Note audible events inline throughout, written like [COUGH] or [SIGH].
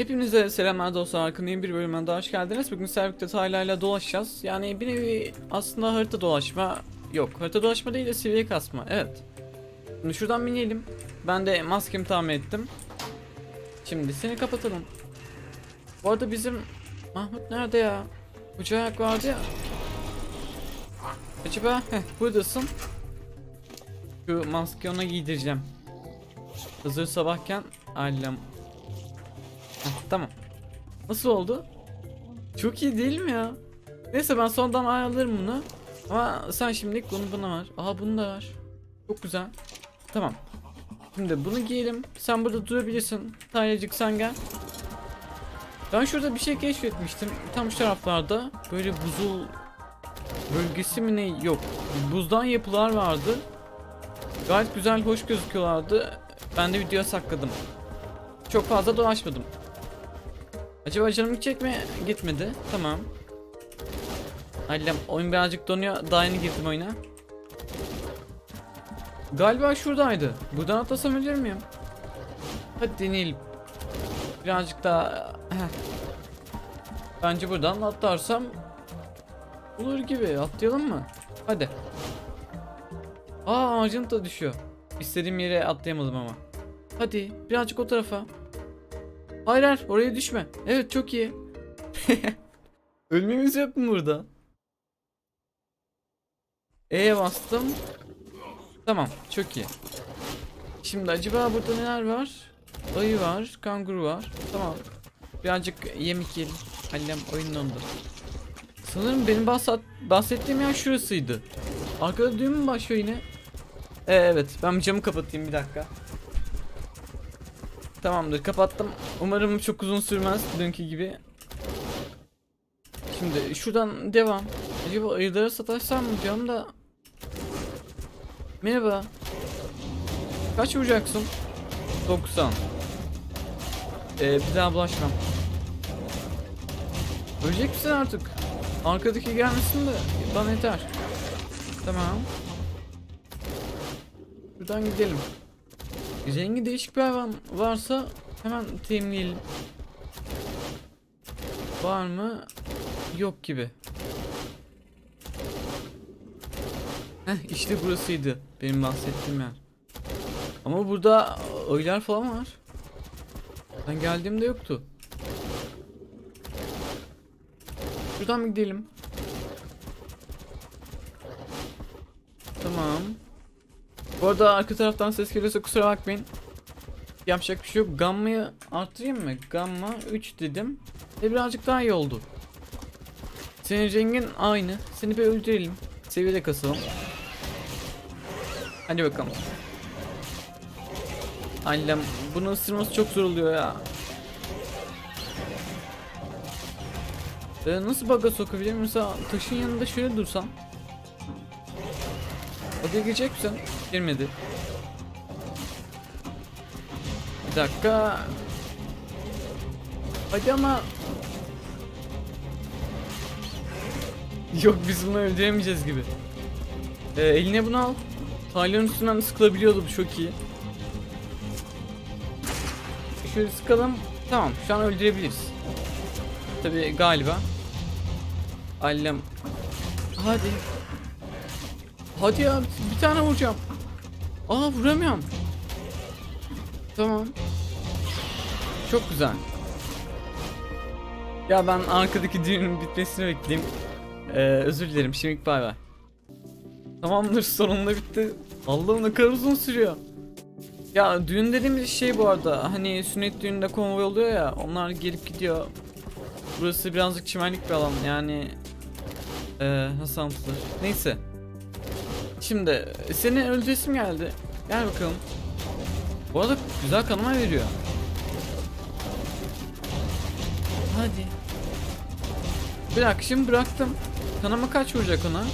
Hepinize selamlar dostlar. Arkın yeni bir bölümüne daha hoş geldiniz. Bugün Servik'te Taylay'la dolaşacağız. Yani bir nevi aslında harita dolaşma yok. Harita dolaşma değil de seviye kasma. Evet. Şimdi şuradan binelim. Ben de maskemi tamir ettim. Şimdi seni kapatalım. Bu arada bizim Mahmut nerede ya? Ucu ayak vardı ya. Acaba heh, buradasın. Şu maskeyi ona giydireceğim. Hazır sabahken ailem tamam. Nasıl oldu? Çok iyi değil mi ya? Neyse ben sonradan ayarlarım bunu. Ama sen şimdilik bunu buna ver. Aha bunu da ver. Çok güzel. Tamam. Şimdi bunu giyelim. Sen burada durabilirsin. Taylecik sen gel. Ben şurada bir şey keşfetmiştim. Tam şu taraflarda böyle buzul bölgesi mi ne yok. Buzdan yapılar vardı. Gayet güzel, hoş gözüküyorlardı. Ben de videoya sakladım. Çok fazla dolaşmadım. Acaba canım gidecek mi? Gitmedi. Tamam. Allem oyun birazcık donuyor. Daha yeni girdim oyuna. Galiba şuradaydı. Buradan atlasam ölür müyüm? Hadi deneyelim. Birazcık daha... Bence buradan atlarsam olur gibi. Atlayalım mı? Hadi. Aa ağacın da düşüyor. İstediğim yere atlayamadım ama. Hadi birazcık o tarafa. Hayır hayır oraya düşme. Evet çok iyi. [LAUGHS] Ölmemiz yok mu burada? E'ye bastım. Tamam çok iyi. Şimdi acaba burada neler var? Ayı var, kanguru var. Tamam. Birazcık yemek yiyelim. Annem oyun dondu. Sanırım benim bahset bahsettiğim yer şurasıydı. Arkada düğün mü başlıyor yine? Ee, evet ben camı kapatayım bir dakika. Tamamdır kapattım. Umarım çok uzun sürmez dünkü gibi. Şimdi şuradan devam. Acaba ayılara sataşsam mı diyorum da. Merhaba. Kaç vuracaksın? 90. Ee, bir daha bulaşmam. Ölecek misin artık? Arkadaki gelmesin de bana yeter. Tamam. Şuradan gidelim. Rengi değişik bir hayvan varsa hemen teminleyelim. Var mı? Yok gibi. Heh işte burasıydı benim bahsettiğim yer. Ama burada ayılar falan var. Ben geldiğimde yoktu. Şuradan bir gidelim. Tamam. Bu arada arka taraftan ses geliyorsa kusura bakmayın. Yapacak bir şey yok. Gamma'yı arttırayım mı? Gamma 3 dedim. Ve birazcık daha iyi oldu. Senin rengin aynı. Seni bir öldürelim. Seviyede kasalım. Hadi bakalım. Annem bunu ısırması çok zor oluyor ya. Ee, nasıl baga sokabilirim? Mesela taşın yanında şöyle dursam. Odaya girecek misin? Girmedi. Bir dakika. Hadi ama. Yok biz bunu öldüremeyeceğiz gibi. Ee, eline bunu al. Talyonun üstünden sıkılabiliyordu bu çok iyi. Şöyle sıkalım. Tamam şu an öldürebiliriz. Tabi galiba. Allem. Hadi. Hadi ya bir tane vuracağım. Aa vuramıyorum. Tamam. Çok güzel. Ya ben arkadaki düğünün bitmesini bekleyeyim. Ee, özür dilerim. Şimdilik bay bay. Tamamdır sonunda bitti. Allah'ım ne kadar uzun sürüyor. Ya düğün dediğimiz şey bu arada. Hani sünnet düğününde konvoy oluyor ya. Onlar gelip gidiyor. Burası birazcık çimenlik bir alan. Yani ee, nasıl anlatılır? Neyse. Şimdi seni öldüresim geldi. Gel bakalım. Bu arada güzel kanıma veriyor. Hadi. Bir dakika şimdi bıraktım. Kanama kaç vuracak ona?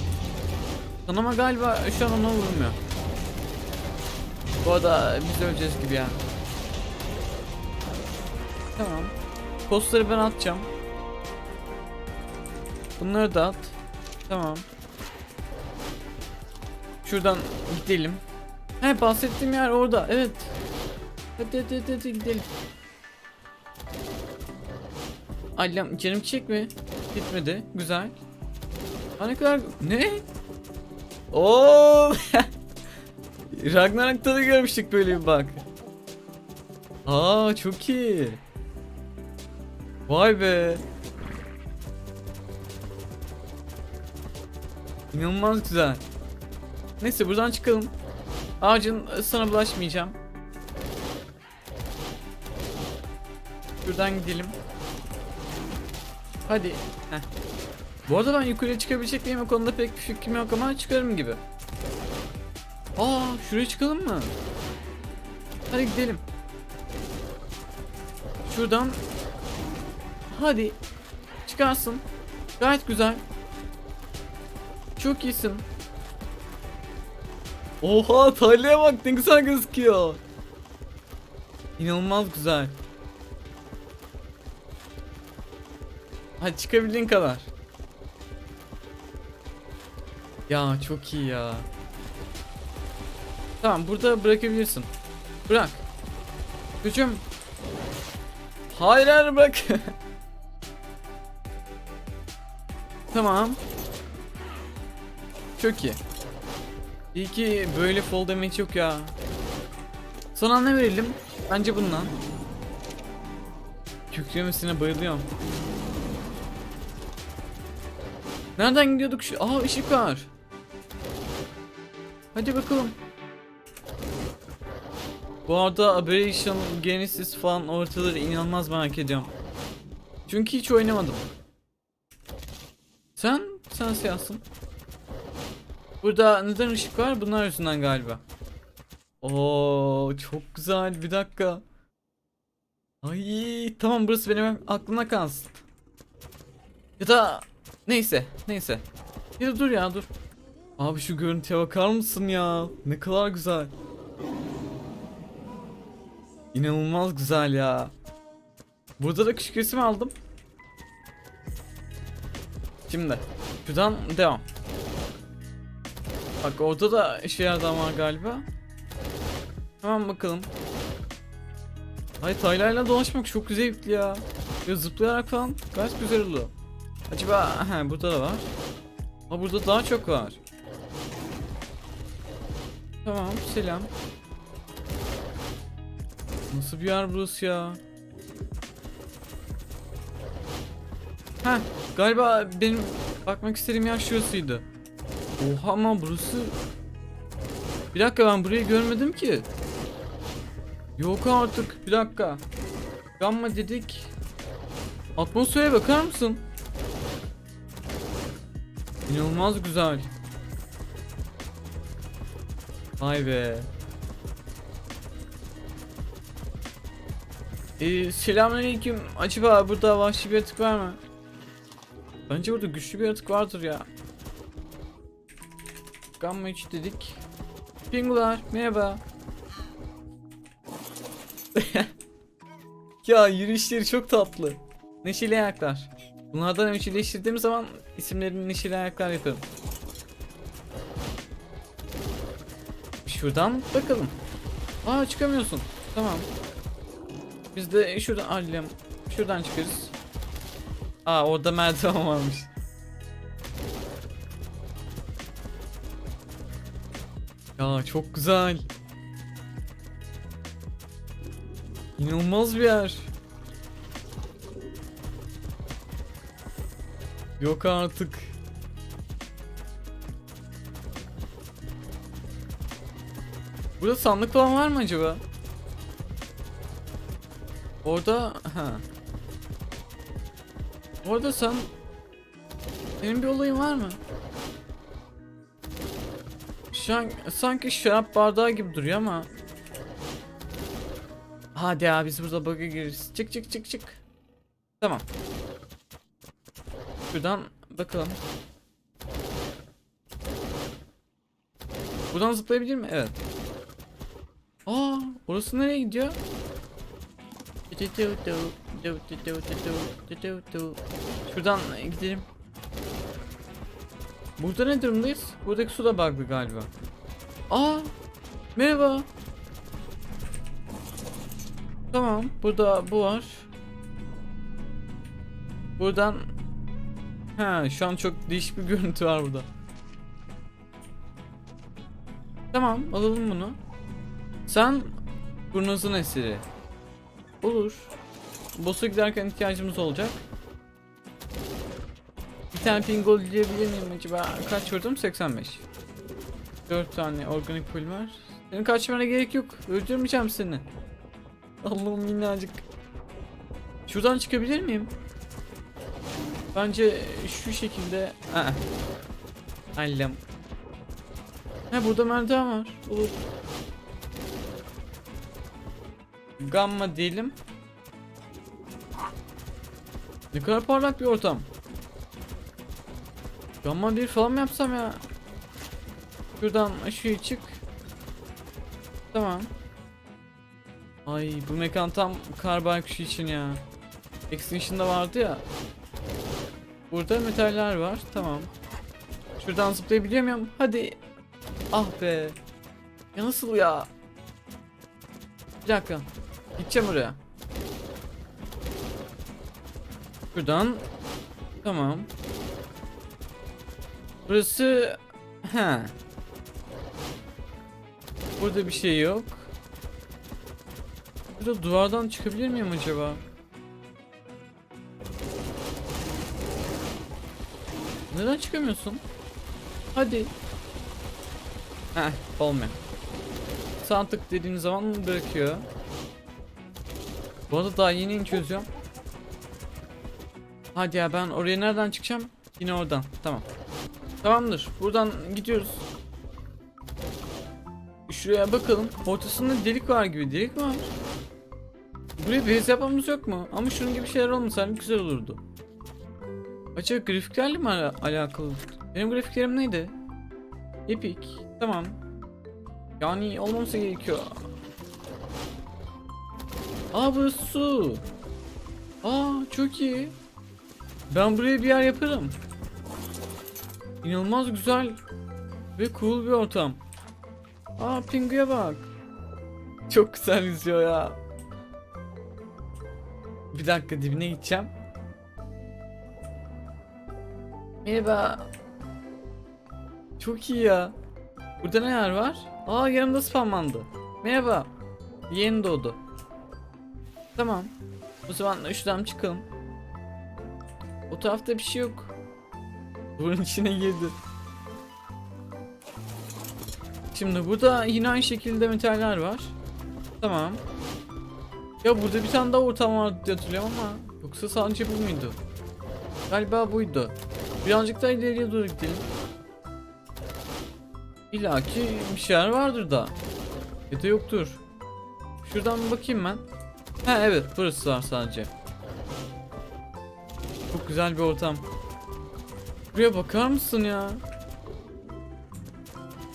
Kanama galiba şu an ona vurmuyor. Bu arada biz öleceğiz gibi yani. Tamam. Postları ben atacağım. Bunları da at. Tamam. Şuradan gidelim. He bahsettiğim yer orada. Evet. Hadi hadi hadi, hadi gidelim. Allem canım çiçek mi? Gitmedi. Güzel. Ne kadar... Ne? Oo! [LAUGHS] Ragnarok'ta da görmüştük böyle bir bak. Aa çok iyi. Vay be. İnanılmaz güzel. Neyse buradan çıkalım. Ağacın sana bulaşmayacağım. Şuradan gidelim. Hadi. Heh. Bu arada ben yukarıya çıkabilecek miyim o konuda pek bir fikrim yok ama çıkarım gibi. Aa şuraya çıkalım mı? Hadi gidelim. Şuradan. Hadi. Çıkarsın. Gayet güzel. Çok iyisin. Oha tarlaya bak ne güzel gözüküyor. İnanılmaz güzel. Hadi çıkabildiğin kadar. Ya çok iyi ya. Tamam burada bırakabilirsin. Bırak. Gücüm. Hayır hayır bırak. [LAUGHS] tamam. Çok iyi. İyi ki böyle fall damage yok ya. Sana ne verelim? Bence bundan. Kükremesine bayılıyorum. Nereden gidiyorduk şu? Aa ışık var. Hadi bakalım. Bu arada Aberration, Genesis falan ortaları inanılmaz merak ediyorum. Çünkü hiç oynamadım. Sen? Sen siyahsın. Burada neden ışık var? Bunlar yüzünden galiba. Oo çok güzel. Bir dakika. Ay tamam burası benim aklımda kalsın. Ya da neyse neyse. Ya da dur ya dur. Abi şu görüntüye bakar mısın ya? Ne kadar güzel. İnanılmaz güzel ya. Burada da küçük resim aldım. Şimdi şuradan devam. Bak orada da şeylerden var galiba. Hemen bakalım. Ay taylayla dolaşmak çok zevkli ya. Ya zıplayarak falan gayet güzel oluyor. Acaba he burada da var. Ha burada daha çok var. Tamam selam. Nasıl bir yer burası ya? Ha galiba benim bakmak istediğim yer şurasıydı. Oha ama burası... Bir dakika ben burayı görmedim ki. Yok artık bir dakika. Gamma dedik. Atmosfere bakar mısın? İnanılmaz güzel. Vay be. Ee, selamünaleyküm. Acaba burada vahşi bir yaratık var mı? Bence burada güçlü bir yaratık vardır ya. Gamma 3 dedik. Pingular merhaba. [LAUGHS] ya yürüyüşleri çok tatlı. Neşeli ayaklar. Bunlardan evcilleştirdiğim zaman isimlerini neşeli ayaklar yaparım. Şuradan bakalım. Aa çıkamıyorsun. Tamam. Biz de şuradan allem. Şuradan çıkarız. Aa orada merdiven varmış. Ya çok güzel. İnanılmaz bir yer. Yok artık. Burada sandık falan var mı acaba? Orada ha. Orada sen senin bir olayın var mı? Şu an sanki şarap bardağı gibi duruyor ama. Hadi ya biz burada bug'a gireriz. Çık çık çık çık. Tamam. Şuradan bakalım. Buradan zıplayabilir mi? Evet. Aa, orası nereye gidiyor? Şuradan gidelim. Burada ne durumdayız? Buradaki su da bug'lı galiba. Aa! Merhaba. Tamam, burada bu var. Buradan Ha şu an çok değişik bir [LAUGHS] görüntü var burada. Tamam alalım bunu. Sen burnunuzun esiri. Olur. Boss'a giderken ihtiyacımız olacak. Tane pingol diyebilir miyim acaba? Kaç vurdum? 85. 4 tane organik polimer. Senin kaçmana gerek yok. Öldürmeyeceğim seni. Allah'ım minnacık. Şuradan çıkabilir miyim? Bence şu şekilde... Aa. Allem. Ha burada merdiven var. Olur. Gamma diyelim. Ne kadar parlak bir ortam. Gamma bir falan mı yapsam ya? Şuradan aşağıya çık. Tamam. Ay bu mekan tam kar baykuşu için ya. Extinction'da vardı ya. Burada metaller var. Tamam. Şuradan zıplayabiliyor muyum? Hadi. Ah be. Ya nasıl ya? Bir dakika. Gideceğim oraya. Şuradan. Tamam. Burası... He. Burada bir şey yok. Burada duvardan çıkabilir miyim acaba? Neden çıkamıyorsun? Hadi. Heh, olmuyor. Sağ tık dediğin zaman bırakıyor. Bu arada daha yeni çözüyorum. Hadi ya ben oraya nereden çıkacağım? Yine oradan. Tamam. Tamamdır. Buradan gidiyoruz. Şuraya bakalım. Ortasında delik var gibi. Delik mi var? Buraya base yapmamız yok mu? Ama şunun gibi şeyler olmasa güzel olurdu. Acaba grafiklerle mi ala- alakalı? Benim grafiklerim neydi? Epic. Tamam. Yani olmaması gerekiyor. Aa burası su. Aa çok iyi. Ben buraya bir yer yaparım. İnanılmaz güzel ve cool bir ortam. Aa Pingu'ya bak. Çok güzel yüzüyor ya. Bir dakika dibine gideceğim. Merhaba. Çok iyi ya. Burada ne yer var? Aa yanımda spamlandı. Merhaba. Yeni doğdu. Tamam. O zaman şuradan çıkalım. O tarafta bir şey yok. Duvarın içine girdi. Şimdi burada yine aynı şekilde metaller var. Tamam. Ya burada bir tane daha ortam vardı diye hatırlıyorum ama yoksa sadece bu muydu? Galiba buydu. Birazcık daha ileriye doğru gidelim. İlla ki bir şeyler vardır da. Ya da yoktur. Şuradan bir bakayım ben. Ha evet burası var sadece. Çok güzel bir ortam. Buraya bakar mısın ya?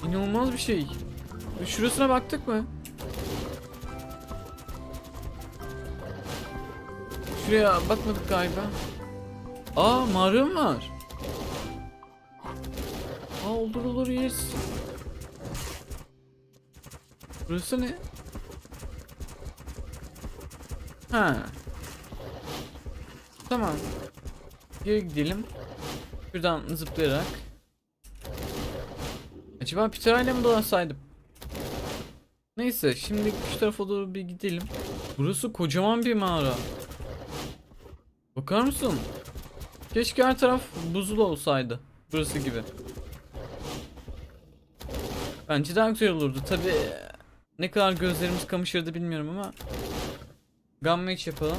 İnanılmaz bir şey. Şurasına baktık mı? Şuraya bakmadık galiba. Aa mağara var. Aa olur olur yes. Burası ne? Ha. Tamam. Geri gidelim. Şuradan zıplayarak. Acaba Peter ile mi dolaşsaydım? Neyse şimdi şu tarafa doğru bir gidelim. Burası kocaman bir mağara. Bakar mısın? Keşke her taraf buzul olsaydı. Burası gibi. Bence daha güzel olurdu. Tabi ne kadar gözlerimiz kamışırdı bilmiyorum ama. Gamma 3 yapalım.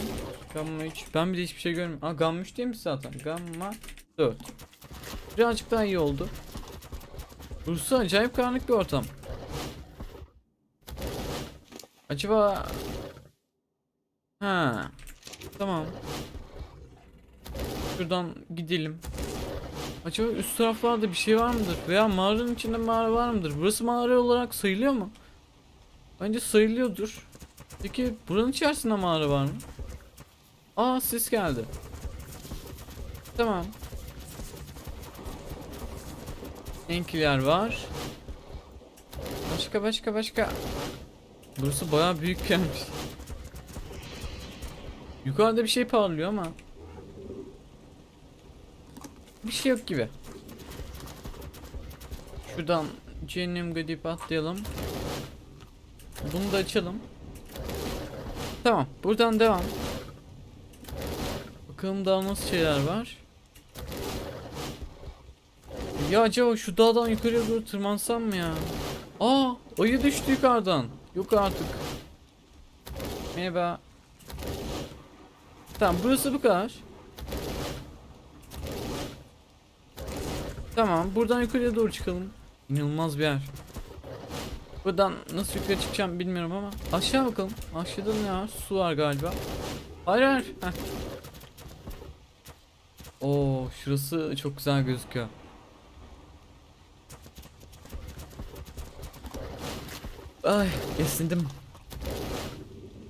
Gamma 3. Ben bir de hiçbir şey görmüyorum. Aa Gamma 3 değil mi zaten? Gamma 4. Birazcık daha iyi oldu. Burası acayip karanlık bir ortam. Acaba... Ha. Tamam. Şuradan gidelim. Acaba üst taraflarda bir şey var mıdır? Veya mağaranın içinde mağara var mıdır? Burası mağara olarak sayılıyor mu? Bence sayılıyordur. Peki buranın içerisinde mağara var mı? Aa ses geldi. Tamam. Enkiler var. Başka başka başka. Burası bayağı büyük gelmiş. Yukarıda bir şey parlıyor ama. bir şey yok gibi. Şuradan cehennem gidip atlayalım. Bunu da açalım. Tamam, buradan devam. Bakalım daha nasıl şeyler var. Ya acaba şu dağdan yukarıya doğru tırmansam mı ya? Aa, ayı düştü yukarıdan. Yok artık. Merhaba. Tamam, burası bu kadar. Tamam, buradan yukarıya doğru çıkalım. İnanılmaz bir yer. Buradan nasıl yukarı çıkacağım bilmiyorum ama aşağı bakalım. Aşağıda ne var? Su var galiba. Hayır hayır. Oo, şurası çok güzel gözüküyor. Ay, kesindim.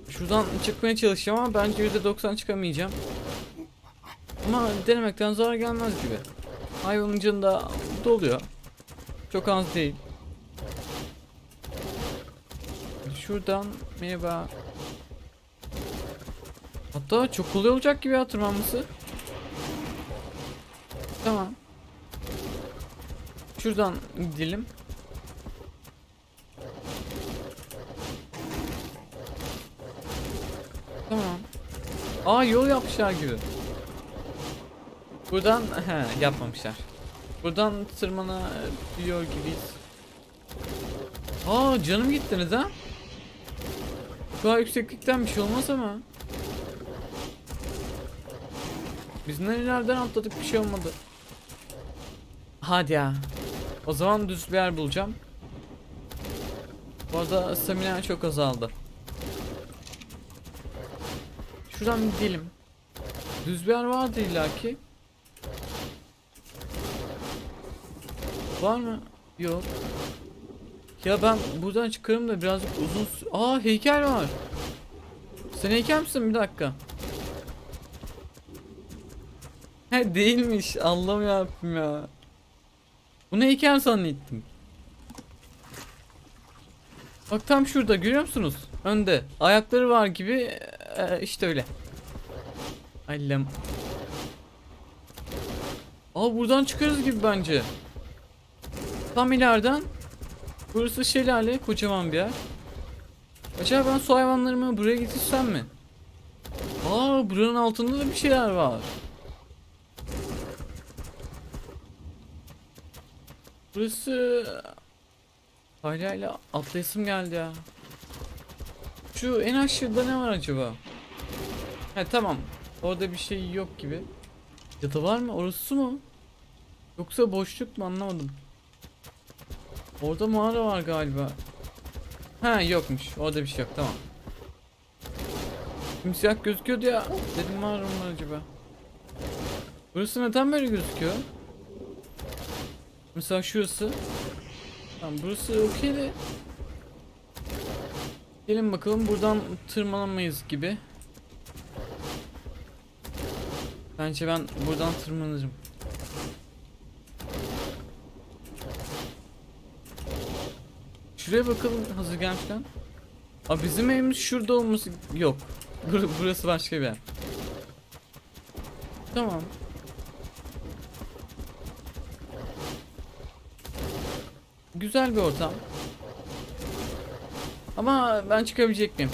Şuradan çıkmaya çalışacağım ama bence %90 çıkamayacağım. Ama denemekten zarar gelmez gibi. Hayvanın canı da doluyor. Çok az değil. Şuradan merhaba. Hatta çok kolay olacak gibi ya tırmanması. Tamam. Şuradan gidelim. Tamam. Aa yol yapmışlar gibi. Buradan he yapmamışlar. Buradan tırmanabiliyor gibiyiz. Aa canım gitti neden? Bu kadar yükseklikten bir şey olmaz ama. Biz nerelerden atladık bir şey olmadı. Hadi ya. O zaman düz bir yer bulacağım. Bu arada stamina çok azaldı. Şuradan bir gidelim. Düz bir yer vardı illaki. Var mı? Yok. Ya ben buradan çıkarım da birazcık uzun Aa heykel var. Sen heykel misin? Bir dakika. He değilmiş. Allah'ım yarabbim ya. Bunu heykel zannettim. Bak tam şurada görüyor musunuz? Önde. Ayakları var gibi. Ee, işte öyle. Allem. Aa buradan çıkarız gibi bence. Tam ileriden. Burası şelale kocaman bir yer. Acaba ben su hayvanlarımı buraya getirsem mi? Aa buranın altında da bir şeyler var. Burası hala hala atlayasım geldi ya. Şu en aşağıda ne var acaba? He tamam. Orada bir şey yok gibi. Ya da var mı? Orası su mu? Yoksa boşluk mu anlamadım. Orada mağara var galiba. Ha yokmuş. Orada bir şey yok. Tamam. Simsiyah gözüküyordu ya. Dedim mağara mı acaba? Burası neden böyle gözüküyor? Mesela şurası. Tamam burası okey. Gelin bakalım buradan tırmanamayız gibi. Bence ben buradan tırmanırım. Şuraya bakalım hazır gelmişken. Aa bizim evimiz şurada olması yok. Bur- burası başka bir yer. Tamam. Güzel bir ortam. Ama ben çıkabilecek miyim?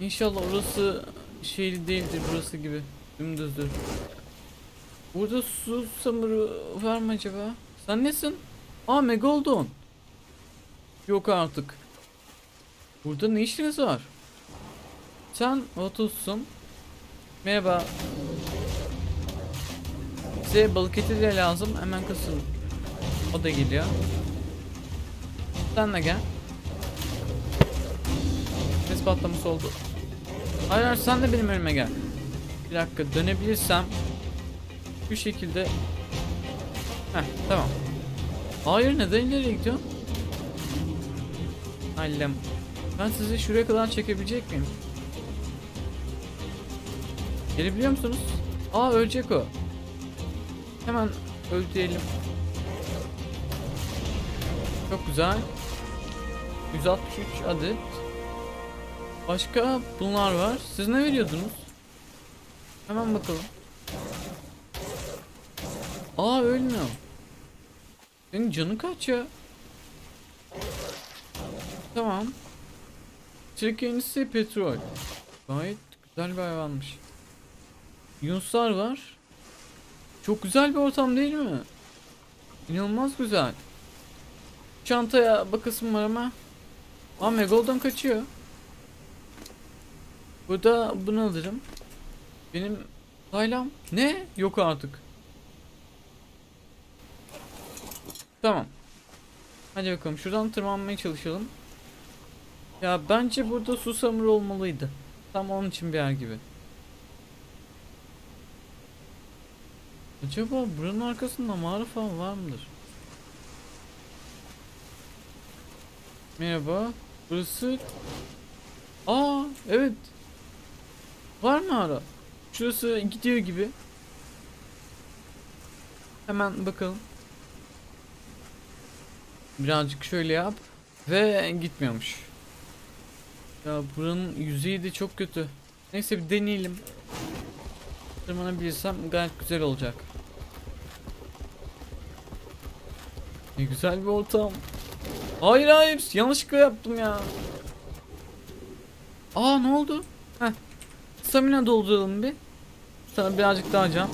İnşallah orası şey değildir burası gibi. Dümdüzdür. Burada su samuru var mı acaba? Sen nesin? Aa Megalodon. Yok artık. Burada ne işiniz var? Sen Vatus'sun. Merhaba. Size balık eti de lazım. Hemen kasın. O da geliyor. Sen de gel. Ses patlaması oldu. Hayır sen de benim önüme gel. Bir dakika dönebilirsem bu şekilde Heh tamam. Hayır neden ileriye gidiyorsun? Allem. Ben sizi şuraya kadar çekebilecek miyim? Gelebiliyor musunuz? Aa ölecek o. Hemen öldürelim. Çok güzel. 163 adet. Başka bunlar var. Siz ne veriyordunuz? Hemen bakalım. Aa ölmüyor. Senin canın kaç ya? Tamam. Yenisi petrol. Gayet güzel bir hayvanmış. Yunuslar var. Çok güzel bir ortam değil mi? İnanılmaz güzel. Çantaya bakasım var ama. Aa Megalodon kaçıyor. Burada bunu alırım. Benim Taylam ne? Yok artık. Tamam. Hadi bakalım şuradan tırmanmaya çalışalım. Ya bence burada susamur olmalıydı. Tam onun için bir yer gibi. Acaba buranın arkasında mağara falan var mıdır? Merhaba. Burası... Aa evet. Var mı ara? Şurası gidiyor gibi. Hemen bakalım. Birazcık şöyle yap. Ve gitmiyormuş. Ya buranın yüzeyi de çok kötü. Neyse bir deneyelim. Tırmanabilirsem gayet güzel olacak. Ne güzel bir ortam. Hayır hayır yanlışlıkla yaptım ya. Aa ne oldu? Heh. Stamina dolduralım bir. Sana birazcık daha can.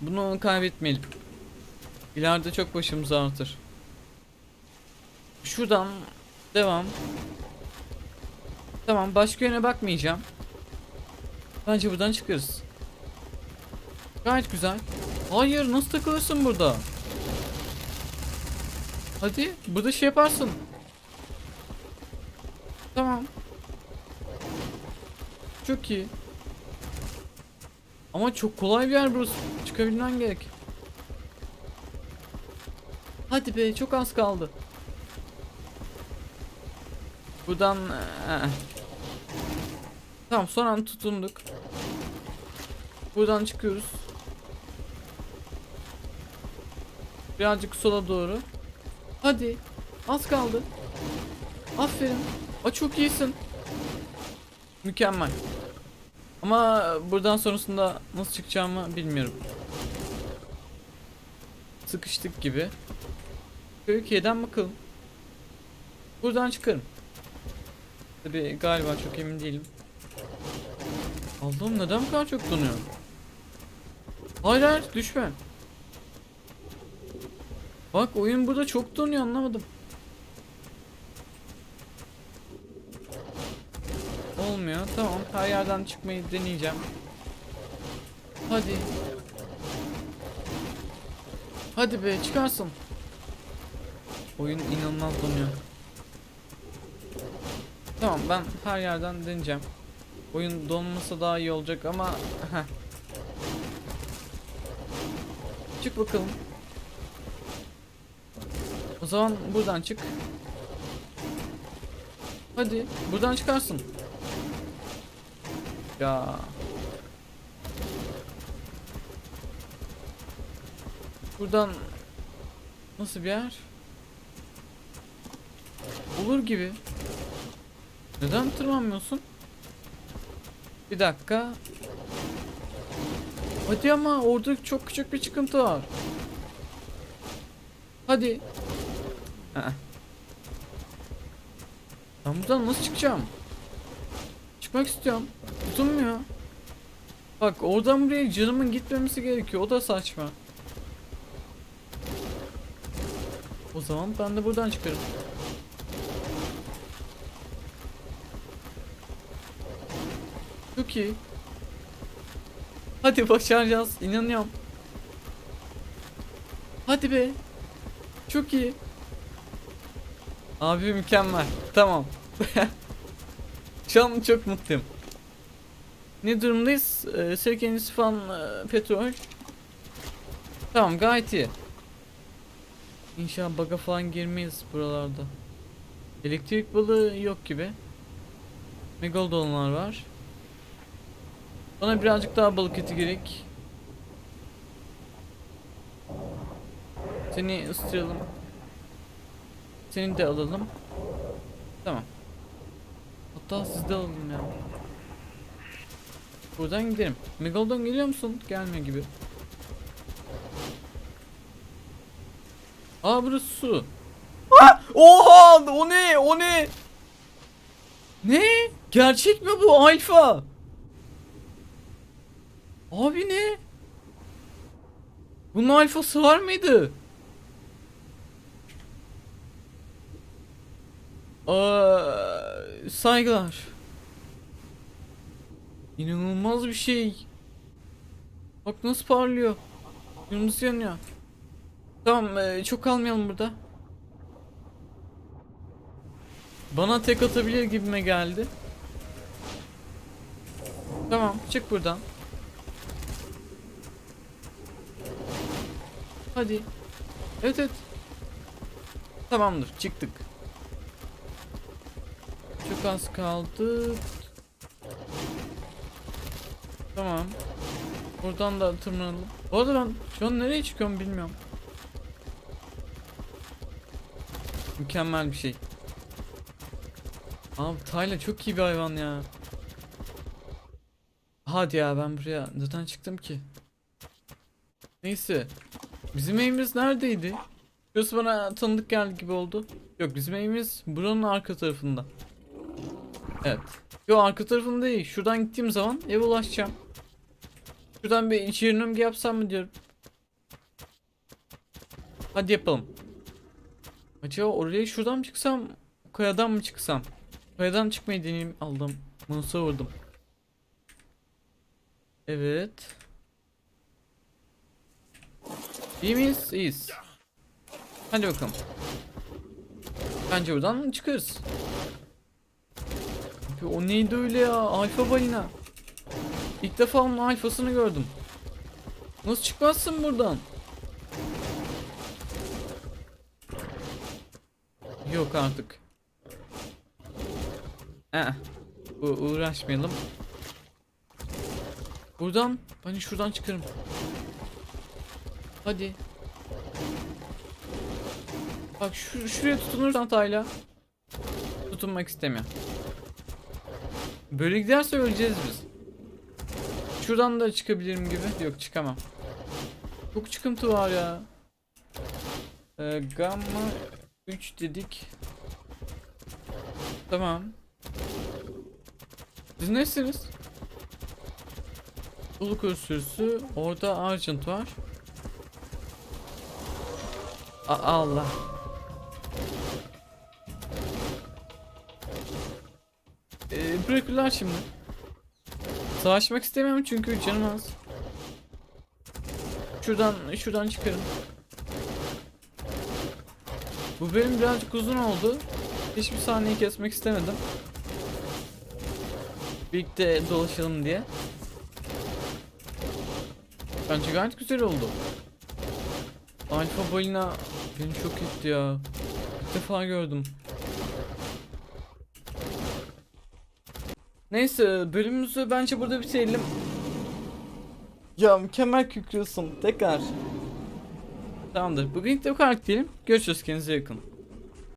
Bunu kaybetmeyelim. İleride çok başımıza artır. Şuradan devam. Tamam başka yöne bakmayacağım. Bence buradan çıkarız. Gayet güzel. Hayır nasıl takılırsın burada? Hadi burada şey yaparsın. Tamam. Çok iyi. Ama çok kolay bir yer burası. Çıkabilmen gerek. Hadi be çok az kaldı. Buradan ee. Tamam son an tutunduk. Buradan çıkıyoruz. Birazcık sola doğru. Hadi. Az kaldı. Aferin. Aa, çok iyisin. Mükemmel. Ama buradan sonrasında nasıl çıkacağımı bilmiyorum. Sıkıştık gibi. Türkiye'den bakalım. Buradan çıkarım. Tabi galiba çok emin değilim. Allah'ım neden bu kadar çok donuyor? Hayır hayır düşme. Bak oyun burada çok donuyor anlamadım. Olmuyor. Tamam. Her yerden çıkmayı deneyeceğim. Hadi. Hadi be çıkarsın. Oyun inanılmaz donuyor. Tamam ben her yerden deneyeceğim. Oyun donmasa daha iyi olacak ama. Çık bakalım. O zaman buradan çık. Hadi buradan çıkarsın. Ya. Buradan nasıl bir yer? Olur gibi. Neden tırmanmıyorsun? Bir dakika. Hadi ama orada çok küçük bir çıkıntı var. Hadi. Aa. Ben buradan nasıl çıkacağım? Çıkmak istiyorum. Tutunmuyor. Bak oradan buraya canımın gitmemesi gerekiyor. O da saçma. O zaman ben de buradan çıkarım. Çok iyi. Hadi başaracağız. İnanıyorum. Hadi be. Çok iyi. Abi mükemmel. Tamam. [LAUGHS] Şu an çok mutluyum. Ne durumdayız? Ee, Sevkenisi falan e, petrol. Tamam gayet iyi. İnşallah baga falan girmeyiz buralarda. Elektrik balığı yok gibi. Megalodonlar var. Bana birazcık daha balık eti gerek. Seni ısıtıralım. Seni de alalım. Tamam. Hatta siz de alalım ya. Buradan gidelim. Megalodon geliyor musun? Gelmiyor gibi. Aa burası su. Ah! Oha! O ne? O ne? Ne? Gerçek mi bu alfa? Abi ne? Bunun alfası var mıydı? Aa, saygılar. İnanılmaz bir şey. Bak nasıl parlıyor. Kırmızı yanıyor. Tamam e, çok kalmayalım burada. Bana tek atabilir gibime geldi. Tamam çık buradan. Hadi. Evet evet. Tamamdır çıktık. Çok az kaldı. Tamam. Buradan da tırmanalım. Bu arada ben şu an nereye çıkıyorum bilmiyorum. Mükemmel bir şey. Abi Tayla çok iyi bir hayvan ya. Hadi ya ben buraya neden çıktım ki? Neyse. Bizim evimiz neredeydi? Şurası bana tanıdık geldi gibi oldu. Yok bizim evimiz buranın arka tarafında. Evet. Yok arka tarafında değil. Şuradan gittiğim zaman eve ulaşacağım. Şuradan bir içeri yapsam mı diyorum. Hadi yapalım. Acaba oraya şuradan mı çıksam? Kayadan mı çıksam? Kayadan çıkmayı deneyeyim. Aldım. Mouse'a vurdum. Evet. İyi miyiz? İyiyiz. Hadi bakalım. Bence buradan çıkarız. O neydi öyle ya? Alfa balina. İlk defa onun alfasını gördüm. Nasıl çıkmazsın buradan? Yok artık. Eh. Bu uğraşmayalım. Buradan hani şuradan çıkarım. Hadi. Bak şu şuraya tutunursan Tayla. Tutunmak istemiyor. Böyle giderse öleceğiz biz. Şuradan da çıkabilirim gibi. Yok çıkamam. Çok çıkıntı var ya. Ee, gamma 3 dedik. Tamam. Siz nesiniz? Ulu kursüsü. Orada Argent var. A Allah. Ee, bırakırlar şimdi. Savaşmak istemiyorum çünkü canım az. Şuradan şuradan çıkarım. Bu bölüm birazcık uzun oldu. Hiçbir sahneyi kesmek istemedim. Birlikte dolaşalım diye. Bence gayet güzel oldu. Alfa balina beni çok etti ya. İlk defa gördüm. Neyse bölümümüzü bence burada bitirelim. Ya mükemmel kükrüyorsun tekrar. Tamamdır. Bugünlük de bu kadar diyelim. Görüşürüz kendinize yakın.